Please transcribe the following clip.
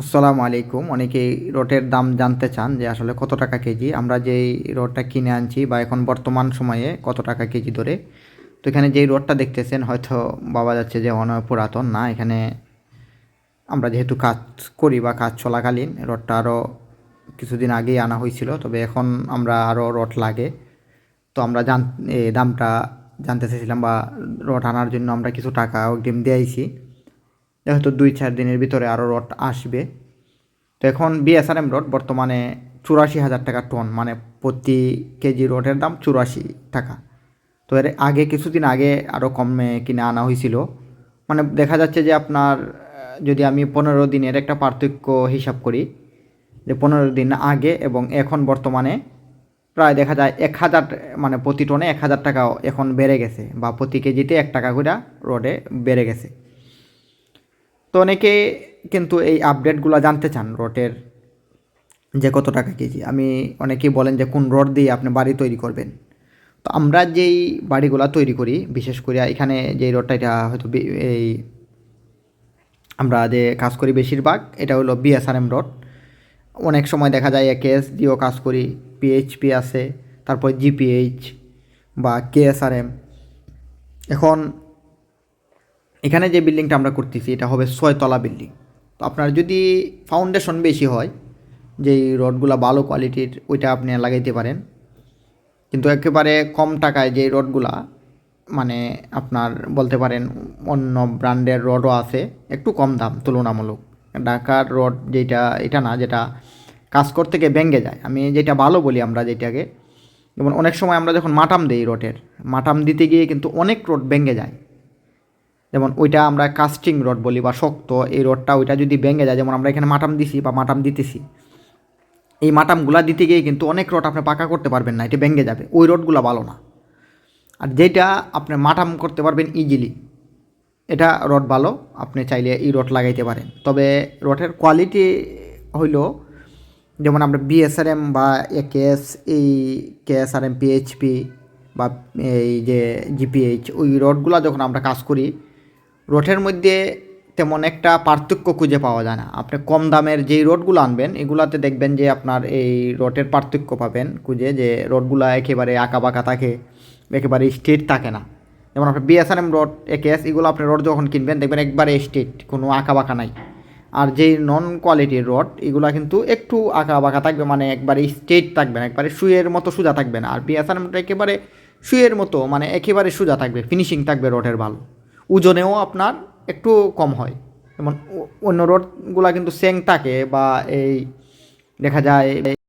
আসসালামু আলাইকুম। অনেকেই রডের দাম জানতে চান যে আসলে কত টাকা কেজি? আমরা যেই রডটা কিনে আনছি বা এখন বর্তমান সময়ে কত টাকা কেজি ধরে? তো এখানে যেই রডটা দেখতেছেন, হয়তো বাবা যাচ্ছে যে অনেক পুরাতন। না, এখানে আমরা যেহেতু কাজ করি বা কাজ চলাকালীন রডটা আরও কিছুদিন আগেই আনা হয়েছিল, তবে এখন আমরা আরও রড লাগে। তো আমরা জান দামটা জানতে চাইছিলাম বা রড আনার জন্য আমরা কিছু টাকা অগ্রিম দিয়েছি। হয়তো দুই, চার দিনের ভিতরে আরও রড আসবে। তো এখন বিএসআরএম রড বর্তমানে চুরাশি হাজার টাকা টন মানে প্রতি কেজি রডের দাম চুরাশি টাকা। তো এর আগে, কিছুদিন আগে আরও কমে কিনে আনা হয়েছিল। মানে দেখা যাচ্ছে যে আপনার, যদি আমি পনেরো দিনের একটা পার্থক্য হিসাব করি, যে পনেরো দিন আগে এবং এখন বর্তমানে প্রায় দেখা যায় এক হাজার মানে প্রতি টনে এক হাজার টাকা এখন বেড়ে গেছে, বা প্রতি কেজিতে এক টাকা করে রোডে বেড়ে গেছে। তো অনেকে কিন্তু এই আপডেটগুলো জানতে চান রডের যে কত টাকা কেজি। আমি অনেকেই বলেন যে কোন রড দিয়ে আপনি বাড়ি তৈরি করবেন। তো আমরা যেই বাড়িগুলা তৈরি করি, বিশেষ করে এখানে যেই রডটা এটা হয়তো এই আমরা যে কাজ করি বেশিরভাগ, এটা হলো বিএসআরএম রড। অনেক সময় দেখা যায় কেএস দিয়েও কাজ করি পিএইচপি আছে, তারপর জিপিএইচ বা কেএসআরএম এখন এখানে যে বিল্ডিংটা আমরা করতেছি, এটা হবে ছয়তলা বিল্ডিং তো আপনার যদি ফাউন্ডেশন বেশি হয়, যেই রডগুলা ভালো কোয়ালিটির ওইটা আপনি লাগাইতে পারেন। কিন্তু একেবারে কম টাকায় যে রডগুলা মানে আপনার বলতে পারেন, অন্য ব্র্যান্ডের রডও আছে, একটু কম দাম, তুলনামূলক। ঢাকার রড যেটা, এটা না, যেটা কাজ করতে গিয়ে ভেঙে যায়। আমি যেটা ভালো বলি আমরা যেটাকে, যেমন অনেক সময় আমরা যখন মাটাম দিই রডের মাটাম দিতে গিয়ে কিন্তু অনেক রড ভেঙে যায়। যেমন ওইটা আমরা কাস্টিং রড বলি বা শক্ত, এই রডটা ওইটা যদি ভেঙে যায়, যেমন আমরা এখানে মাটাম দিছি বা মাটাম দিতেছি, এই মাটামগুলা দিতে গিয়ে কিন্তু অনেক রড আপনি পাকা করতে পারবেন না, এটা ভেঙে যাবে, ওই রডগুলো ভালো না। আর যেটা আপনি মাটাম করতে পারবেন ইজিলি এটা রড ভালো, আপনি চাইলে এই রড লাগাইতে পারেন। তবে রডের কোয়ালিটি হইল, যেমন আমরা বিএসআরএম বা এ একেএস এই কেএসআরএম পিএইচপি বা এই যে জিপিএইচ ওই রডগুলো যখন আমরা কাজ করি রডের মধ্যে তেমন একটা পার্থক্য খুঁজে পাওয়া যায় না। আপনি কম দামের যেই রোডগুলো আনবেন, এগুলাতে দেখবেন যে আপনার এই রডের পার্থক্য পাবেন খুঁজে, যে রডগুলো একেবারে আঁকা বাঁকা থাকে, একেবারে স্ট্রেট থাকে না। যেমন আপনার বিএসআরএম রড একেএস এগুলো আপনি রড যখন কিনবেন, দেখবেন একবারে স্ট্রেট, কোনো আঁকা বাঁকা নাই। আর যেই নন কোয়ালিটির রড এগুলো কিন্তু একটু আঁকা বাঁকা থাকবে মানে একবারে স্ট্রেট থাকবে না, একবারে শুয়ের মতো সোজা থাকবে না। আর বিএসআরএমটা একেবারে শুয়ের মতো মানে একেবারে সোজা থাকবে ফিনিশিং থাকবে রডের ভালো ওজনেও আপনার একটু কম হয়। যেমন অন্য রডগুলা কিন্তু সেং থাকে বা এই দেখা যায়